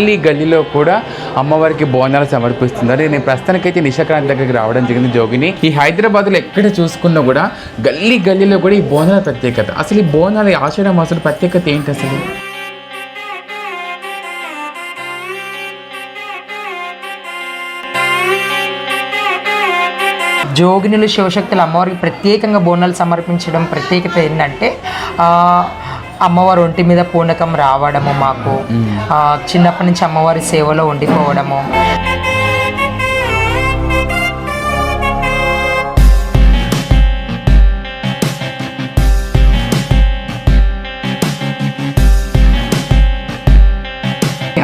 గల్లీ గల్లీలో కూడా అమ్మవారికి బోనాలు సమర్పిస్తున్నారు నేను ప్రస్తుతానికైతే నిశాక్రాంతి దగ్గరికి రావడం జరిగింది జోగిని. ఈ హైదరాబాద్లో ఎక్కడ చూసుకున్నా కూడా గల్లీ గల్లీలో కూడా ఈ బోనాల ప్రత్యేకత. అసలు ఈ బోనాలు ఈ ఆషాఢ ప్రత్యేకత ఏంటి అసలు? జోగినులు శివశక్తులు అమ్మవారికి ప్రత్యేకంగా బోనాలు సమర్పించడం ప్రత్యేకత ఏంటంటే అమ్మవారు ఒంటి మీద పూనకం రావడము మాకు. ఆ, చిన్నప్పటి నుంచి అమ్మవారి సేవలో ఉండిపోవడము.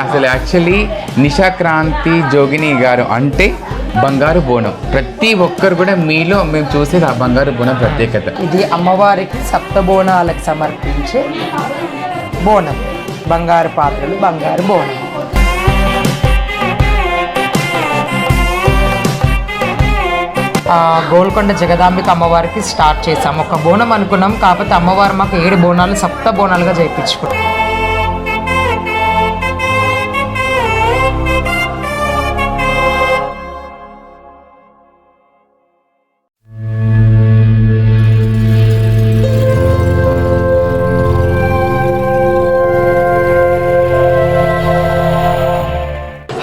అసలు యాక్చువల్లీ నిశాక్రాంతి జోగిని గారు అంటే బంగారు బోనం. ప్రతి ఒక్కరు కూడా మీలో మేము చూసేది ఆ బంగారు బోనం ప్రత్యేకత. ఇది అమ్మవారికి సప్త బోనాలకు సమర్పించే బోనం. బంగారు పాత్రలు బంగారు బోనం. గోల్కొండ జగదాంబిక అమ్మవారికి స్టార్ట్ చేసాం ఒక బోనం అనుకున్నాం కాకపోతే అమ్మవారు మాకు ఏడు బోనాలు సప్త బోనాలుగా చేయించుకుంటాం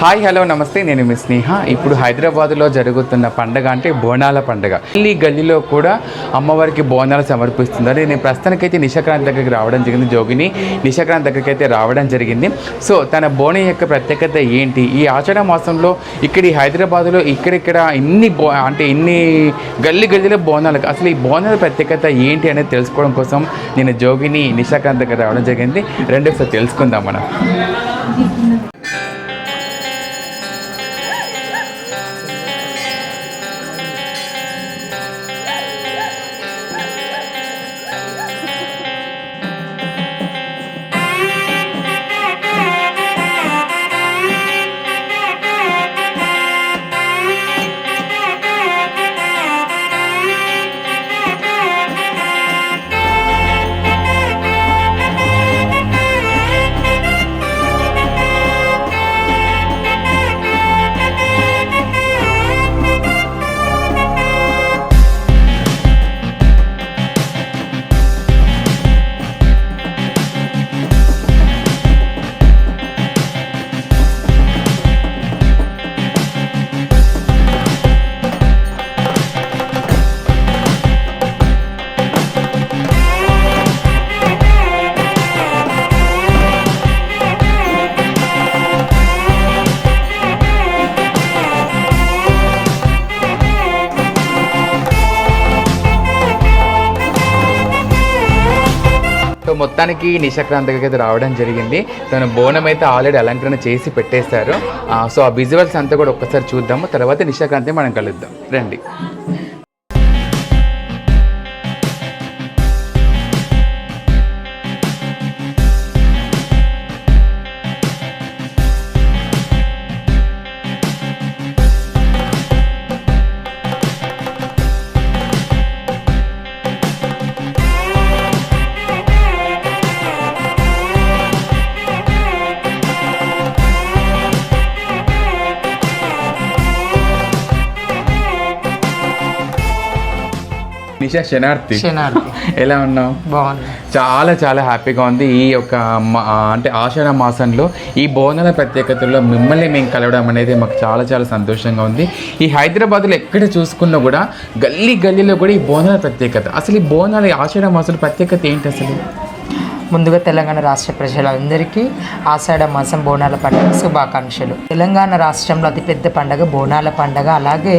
హాయ్ హలో నమస్తే. నేను మీ స్నేహ. ఇప్పుడు హైదరాబాద్లో జరుగుతున్న పండగ అంటే బోనాల పండగ. ఈ గల్లీలో కూడా అమ్మవారికి బోనాలు సమర్పిస్తున్నారు. నేను ప్రస్తుతానికైతే నిశాక్రాంతి దగ్గరికి రావడం జరిగింది. జోగిని నిశాక్రాంతి దగ్గరికి అయితే రావడం జరిగింది. సో తన బోనం యొక్క ప్రత్యేకత ఏంటి? ఈ ఆషాఢ మాసంలో ఇక్కడ ఈ హైదరాబాద్లో ఇక్కడిక్కడ ఇన్ని బో అంటే ఇన్ని గల్లీ గల్లీలో బోనాలు అసలు ఈ బోనాల ప్రత్యేకత ఏంటి అనేది తెలుసుకోవడం కోసం నేను జోగిని నిశాక్రాంతి దగ్గర రావడం జరిగింది. రెండోసారి తెలుసుకుందాం మనం. మొత్తానికి నిశాక్రాంతికి అయితే రావడం జరిగింది. తన బోనం అయితే ఆల్రెడీ అలంకరణ చేసి పెట్టేశారు. సో ఆ విజువల్స్ అంతా కూడా ఒక్కసారి చూద్దాము. తర్వాత నిశాక్రాంతి మనం కలుద్దాం. రండి. నిషా శనార్థి ఎలా ఉన్నావు? బాగుంది చాలా చాలా హ్యాపీగా ఉంది ఈ యొక్క అంటే ఆషాఢ మాసంలో ఈ బోనాల ప్రత్యేకతలో మిమ్మల్ని మేము కలవడం అనేది మాకు చాలా చాలా సంతోషంగా ఉంది. ఈ హైదరాబాద్లో ఎక్కడ చూసుకున్నా కూడా గల్లీ గల్లీలో కూడా ఈ బోనాల ప్రత్యేకత. అసలు ఈ బోనాల ఆషాఢ మాసాల ప్రత్యేకత ఏంటి అసలు? ముందుగా తెలంగాణ రాష్ట్ర ప్రజలందరికీ ఆషాఢ మాసం బోనాల పండుగ శుభాకాంక్షలు. తెలంగాణ రాష్ట్రంలో అతిపెద్ద పండుగ బోనాల పండుగ అలాగే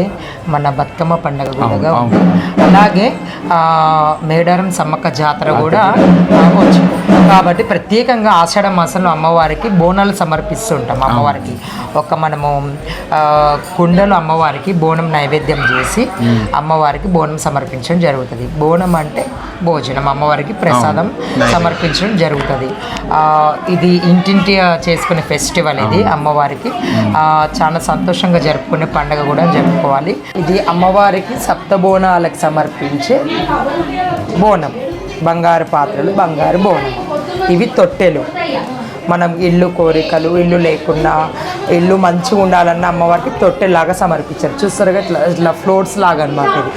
మన బతుకమ్మ పండుగ కూడా. అలాగే మేడారం సమ్మక్క జాతర కూడా వచ్చింది కాబట్టి ప్రత్యేకంగా ఆషాఢ మాసంలో అమ్మవారికి బోనాలు సమర్పిస్తుంటాం అమ్మవారికి. ఒక మనము కుండలో అమ్మవారికి బోనం నైవేద్యం చేసి అమ్మవారికి బోనం సమర్పించడం జరుగుతుంది. బోనం అంటే భోజనం అమ్మవారికి ప్రసాదం సమర్పించడం జరుగుతుంది. ఇది ఇంటింటి చేసుకునే ఫెస్టివల్ ఇది అమ్మవారికి. చాలా సంతోషంగా జరుపుకునే పండుగ కూడా జరుపుకోవాలి. ఇది అమ్మవారికి సప్త బోనాలకు సమర్పించే బోనం. బంగారు పాత్రలు బంగారు బోనం. ఇవి తొట్టెలు. మనం ఇల్లు కోరికలు ఇల్లు లేకున్నా ఇల్లు మంచిగా ఉండాలన్న అమ్మవారికి తొట్టెలాగా సమర్పించారు. చూస్తారుగా ఇట్లా ఇట్లా ఫ్లోట్స్ లాగా అనమాట ఇది.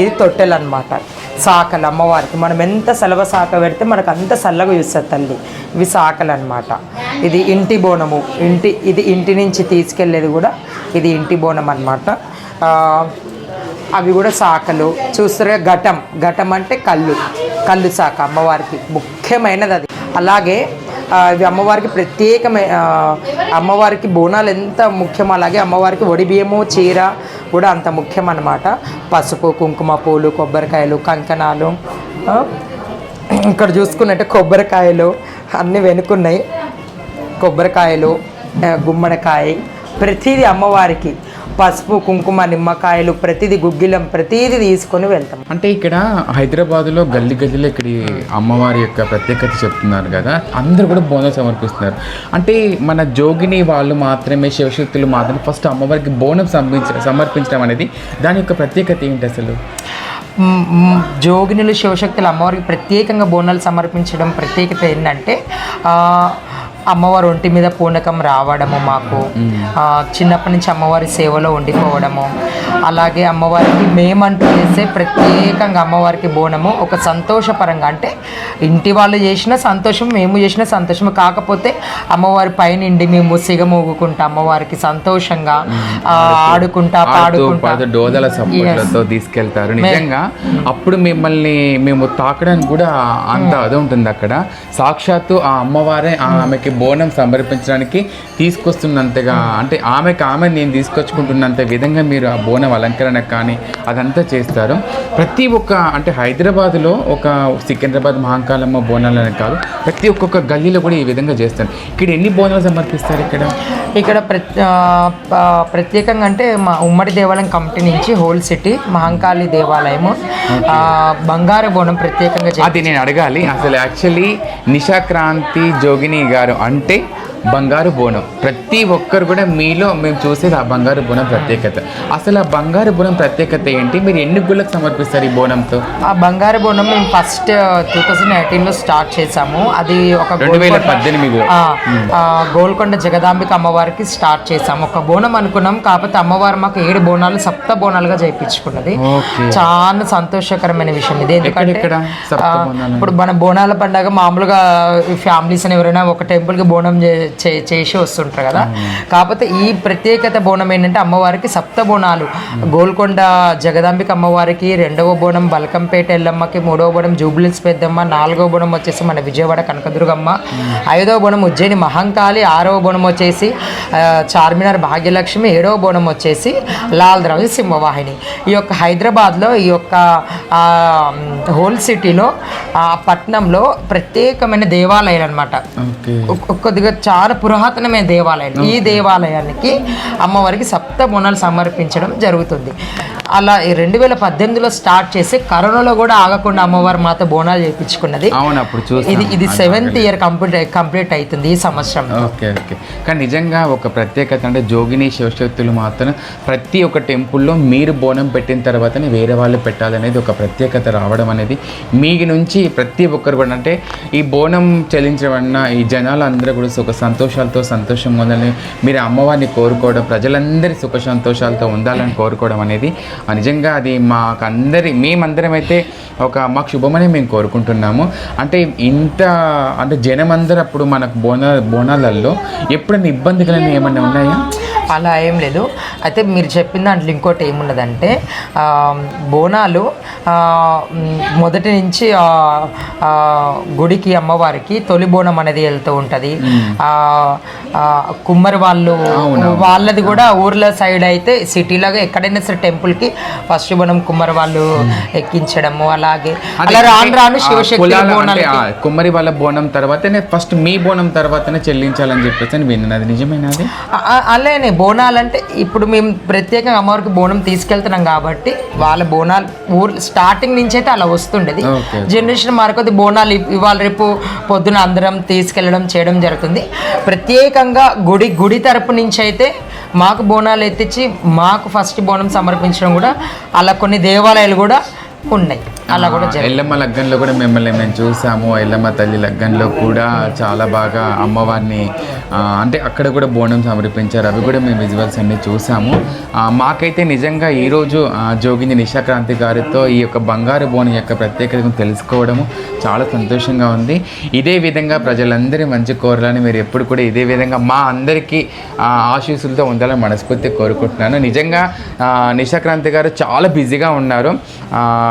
ఇది తొట్టెలు అనమాట సాకలు అమ్మవారికి మనం ఎంత సెలవు సాక పెడితే మనకు అంత చల్లగా చూస్తుంది తల్లి. ఇవి సాకలు అనమాట ఇది ఇంటి బోనము. ఇంటి ఇది ఇంటి నుంచి తీసుకెళ్ళేది కూడా ఇది ఇంటి బోనం అనమాట అవి కూడా సాకలు. చూస్తారుగా ఘటం. ఘటం అంటే కళ్ళు. కళ్ళు సాక అమ్మవారికి ముఖ్యమైనది అది. అలాగే ఆ, ఇవి అమ్మవారికి ప్రత్యేకమైన అమ్మవారికి బోనాలు ఎంత ముఖ్యం అలాగే అమ్మవారికి వడి బియ్యము చీర కూడా అంత ముఖ్యం అనమాట పసుపు కుంకుమ పూలు కొబ్బరికాయలు కంకణాలు ఇక్కడ చూసుకున్నట్టే కొబ్బరికాయలు అన్నీ వెనుకున్నాయి. కొబ్బరికాయలు గుమ్మడికాయ ప్రతిదీ అమ్మవారికి. పసుపు కుంకుమ నిమ్మకాయలు ప్రతిదీ గుగ్గిలం ప్రతిదీ తీసుకొని వెళ్తాం. అంటే ఇక్కడ హైదరాబాద్లో గల్లీ గల్లీలో ఇక్కడ అమ్మవారి యొక్క ప్రత్యేకత చెప్తున్నారు కదా అందరూ కూడా బోనం సమర్పిస్తున్నారు. అంటే మన జోగిని వాళ్ళు మాత్రమే శివశక్తులు మాత్రమే ఫస్ట్ అమ్మవారికి బోనం సమర్పించ సమర్పించడం అనేది దాని యొక్క ప్రత్యేకత ఏంటి అసలు? జోగినులు శివశక్తులు అమ్మవారికి ప్రత్యేకంగా బోనాలు సమర్పించడం ప్రత్యేకత ఏంటంటే అమ్మవారు ఒంటి మీద పూనకం రావడము మాకు. చిన్నప్పటి నుంచి అమ్మవారి సేవలో ఉండిపోవడము. అలాగే అమ్మవారికి మేమంటూ చేసే ప్రత్యేకంగా అమ్మవారికి బోనము ఒక సంతోషపరంగా. అంటే ఇంటి వాళ్ళు చేసిన సంతోషం మేము చేసిన సంతోషం. కాకపోతే అమ్మవారి పైనుండి మేము సిగమోగుకుంటా అమ్మవారికి సంతోషంగా ఆడుకుంటా పాడుకుంటా. డోదల సపోర్ట్లతో తీసుకెళ్తారు. నిజంగా అప్పుడు మిమ్మల్ని మేము తాకడానికి కూడా అంత అది ఉంటుంది అక్కడ. సాక్షాత్తు ఆ అమ్మవారే ఆమెకి బోనం సమర్పించడానికి తీసుకొస్తున్నంతగా అంటే ఆమెకి ఆమె నేను తీసుకొచ్చుకుంటున్నంత విధంగా మీరు ఆ బోనం అలంకరణ కానీ అదంతా చేస్తారు. ప్రతి ఒక్క అంటే హైదరాబాద్లో ఒక సికింద్రాబాద్ మహాకాలమ్మ బోనాలని కాదు ప్రతి ఒక్కొక్క గల్లీలో కూడా ఈ విధంగా చేస్తారు. ఇక్కడ ఎన్ని బోనాలు సమర్పిస్తారు ఇక్కడ? ఇక్కడ ప్రత్యేకంగా అంటే మా ఉమ్మడి దేవాలయం కమిటీ నుంచి హోల్ సిటీ మహంకాళి దేవాలయము బంగారు బోనం ప్రత్యేకంగా అది నేను అడగాలి. అసలు యాక్చువల్లీ నిశాక్రాంతి జోగిని గారు అంటే బంగారు బోనం. ప్రతి ఒక్కరు కూడా మీలో మేము చూసేది ఆ బంగారు బోనం ప్రత్యేకత. అసలు ఆ బంగారు బోనం ప్రత్యేకత ఏంటి? మీరు ఎన్ని గుళ్ళకు సమర్పిస్తారు ఈ బోనంతో? ఆ బంగారు బోనం మేము ఫస్ట్ టూ థౌజండ్ ఎయిటీన్లో స్టార్ట్ చేసాము అది ఒక రెండు వేల పద్దెనిమిదిలో. ఆ, గోల్కొండ జగదాంబిక అమ్మవారికి స్టార్ట్ చేసాము ఒక బోనం అనుకున్నాం కాకపోతే అమ్మవారు మాకు ఏడు బోనాలు సప్త బోనాలుగా చేయించుకున్నది. చాలా సంతోషకరమైన విషయం ఇది. ఎందుకంటే? ఇప్పుడు మన బోనాల పండగ మామూలుగా ఫ్యామిలీస్ అని ఎవరైనా ఒక టెంపుల్కి బోనం చే- చే- చేసి వస్తుంటారు కదా. కాకపోతే ఈ ప్రత్యేకత బోనం ఏంటంటే అమ్మవారికి సప్త బోనాలు గోల్కొండ జగదాంబిక అమ్మవారికి రెండవ బోనం బల్కంపేట ఎల్లమ్మకి మూడవ బోనం జూబ్లీస్ పెద్దమ్మ నాలుగవ బోనం వచ్చేసి మన విజయవాడ కనకదుర్గమ్మ. ఐదవ బోనం ఉజ్జయిని మహంకాళి ఆరవ బోనం వచ్చేసి చార్మినార్ భాగ్యలక్ష్మి ఏడవ బోనం వచ్చేసి లాల్ ద్రవి సింహవాహిని. ఈ యొక్క హైదరాబాద్లో ఈ యొక్క హోల్ సిటీలో ఆ పట్టణంలో ప్రత్యేకమైన దేవాలయాలు అనమాట కొద్దిగా చాలా పురాతనమైన దేవాలయం ఈ దేవాలయానికి అమ్మవారికి సప్త బోనాలు సమర్పించడం జరుగుతుంది. అలా ఈ రెండు వేల పద్దెనిమిదిలో స్టార్ట్ చేసి కరోనాలో కూడా ఆగకుండా అమ్మవారు మాతో బోనాలు చేయించుకున్నది అవును అప్పుడు చూసి. ఇది ఇది సెవెంత్ ఇయర్ కంప్లీట్ కంప్లీట్ అవుతుంది ఈ సంవత్సరం. Okay okay. కానీ నిజంగా ఒక ప్రత్యేకత అంటే జోగిని శివశక్తులు మాత్రం ప్రతి ఒక్క టెంపుల్లో మీరు బోనం పెట్టిన తర్వాతనే వేరే వాళ్ళు పెట్టాలనేది ఒక ప్రత్యేకత రావడం అనేది మీ నుంచి ప్రతి ఒక్కరు కూడా అంటే ఈ బోనం చెల్లించడం వలన ఈ జనాలు అందరూ కూడా సుఖ సంతోషాలతో సంతోషంగా ఉండాలని మీరు అమ్మవారిని కోరుకోవడం ప్రజలందరి సుఖ సంతోషాలతో ఉండాలని కోరుకోవడం అనేది నిజంగా అది మాకు అందరి మేమందరం అయితే ఒక మాకు శుభమని మేము కోరుకుంటున్నాము. అంటే ఇంత అంటే జనం అందరూ అప్పుడు మనకు బోనా బోనాలలో ఎప్పుడైనా ఇబ్బందిగా ఏమన్నా ఉన్నాయా? అలా ఏం లేదు. అయితే మీరు చెప్పిన దాంట్లో ఇంకోటి ఏమున్నదంటే బోనాలు మొదటి నుంచి గుడికి అమ్మవారికి తొలి బోనం అనేది వెళ్తూ ఉంటుంది. కుమ్మరి వాళ్ళు వాళ్ళది కూడా ఊర్ల సైడ్ అయితే సిటీలాగా ఎక్కడైనా సరే టెంపుల్కి ఫస్ట్ బోనం కుమ్మరి వాళ్ళు ఎక్కించడము అలాగే అలా రాను రాను శివశక్తి కుమ్మరి వాళ్ళ బోనం తర్వాతనే ఫస్ట్ మీ బోనం తర్వాతనే చెల్లించాలని చెప్పేసి అని విన్నాను. అది నిజమేనా అది? అలానే బోనాలంటే ఇప్పుడు మేము ప్రత్యేకంగా అమ్మవారికి బోనం తీసుకెళ్తున్నాం కాబట్టి వాళ్ళ బోనాలు ఊర్ స్టార్టింగ్ నుంచి అయితే అలా వస్తుండేది. జనరేషన్ మారకొద్ది బోనాలు ఇవాళ రేపు పొద్దున అందరం తీసుకెళ్ళడం చేయడం జరుగుతుంది. ప్రత్యేకంగా గుడి గుడి తరపు నుంచి అయితే మాకు బోనాలు ఎత్తిచ్చి మాకు ఫస్ట్ బోనం సమర్పించడం కూడా అలా కొన్ని దేవాలయాలు కూడా ఉన్నాయి. అలా కూడా ఎల్లమ్మ లగ్గంలో కూడా మిమ్మల్ని మేము చూసాము. ఎల్లమ్మ తల్లి లగ్గంలో కూడా చాలా బాగా అమ్మవారిని అంటే అక్కడ కూడా బోనం సమర్పించారు. అవి కూడా మేము విజువల్స్ అన్ని చూసాము. మాకైతే నిజంగా ఈరోజు ఆ, జోగిని నిశాక్రాంతి గారితో ఈ యొక్క బంగారు బోనం యొక్క ప్రత్యేకతను తెలుసుకోవడము చాలా సంతోషంగా ఉంది. ఇదే విధంగా ప్రజలందరి మంచి కోరాలని మీరు ఎప్పుడు కూడా ఇదే విధంగా మా అందరికీ ఆశీస్సులతో ఉండాలని మనస్ఫూర్తి కోరుకుంటున్నాను. నిజంగా నిశాక్రాంతి గారు చాలా బిజీగా ఉన్నారు.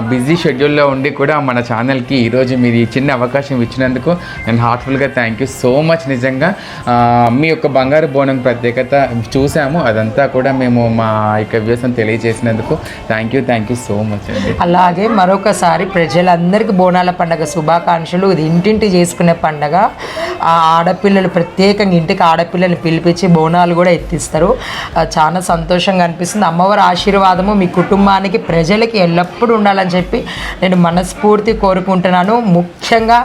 బిజీ షెడ్యూల్లో ఉండి కూడా మన ఛానల్కి ఈరోజు మీరు ఈ చిన్న అవకాశం ఇచ్చినందుకు నేను హార్ట్ఫుల్గా థ్యాంక్ యూ సో మచ్ నిజంగా మీ యొక్క బంగారు బోనం ప్రత్యేకత చూసాము. అదంతా కూడా మేము మా యొక్క వ్యూసం తెలియజేసినందుకు thank you thank you so much అండి. అలాగే మరొకసారి ప్రజలందరికీ బోనాల పండగ శుభాకాంక్షలు. ఇది ఇంటింటి చేసుకునే పండగ. ఆడపిల్లలు ప్రత్యేకంగా ఇంటికి ఆడపిల్లల్ని పిలిపించి బోనాలు కూడా ఎత్తిస్తారు. చాలా సంతోషంగా అనిపిస్తుంది. అమ్మవారి ఆశీర్వాదము మీ కుటుంబానికి ప్రజలకి ఎల్లప్పుడూ ఉండాలని చెప్పి నేను మనస్ఫూర్తి కోరుకుంటున్నాను. ముఖ్యంగా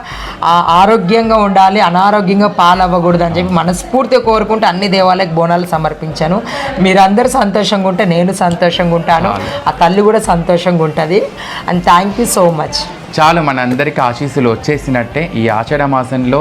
ఆరోగ్యంగా ఉండాలి అనారోగ్యంగా పాలవ్వకూడదు అని చెప్పి మనస్ఫూర్తిగా కోరుకుంటూ అన్ని దేవాలయకు బోనాలు సమర్పించాను. మీరందరూ సంతోషంగా ఉంటే నేను సంతోషంగా ఉంటాను. ఆ తల్లి కూడా సంతోషంగా ఉంటుంది. And thank you so much చాలు మన అందరికీ ఆశీస్సులు వచ్చేసినట్టే ఈ ఆషాఢ మాసంలో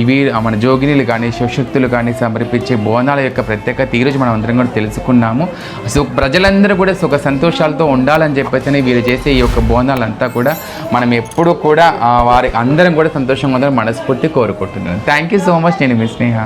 ఇవి మన జోగినీలు కానీ శివశక్తులు కానీ సమర్పించే బోనాల యొక్క ప్రత్యేకత ఈరోజు మనం అందరం కూడా తెలుసుకున్నాము. సో ప్రజలందరూ కూడా సుఖ సంతోషాలతో ఉండాలని చెప్పేసి వీరు చేసే ఈ యొక్క బోనాలంతా కూడా మనం ఎప్పుడూ కూడా వారి అందరం కూడా సంతోషంగా ఉందని మనస్ఫూర్తి కోరుకుంటున్నాను. థ్యాంక్ యూ సో మచ్ నేను మీ స్నేహ.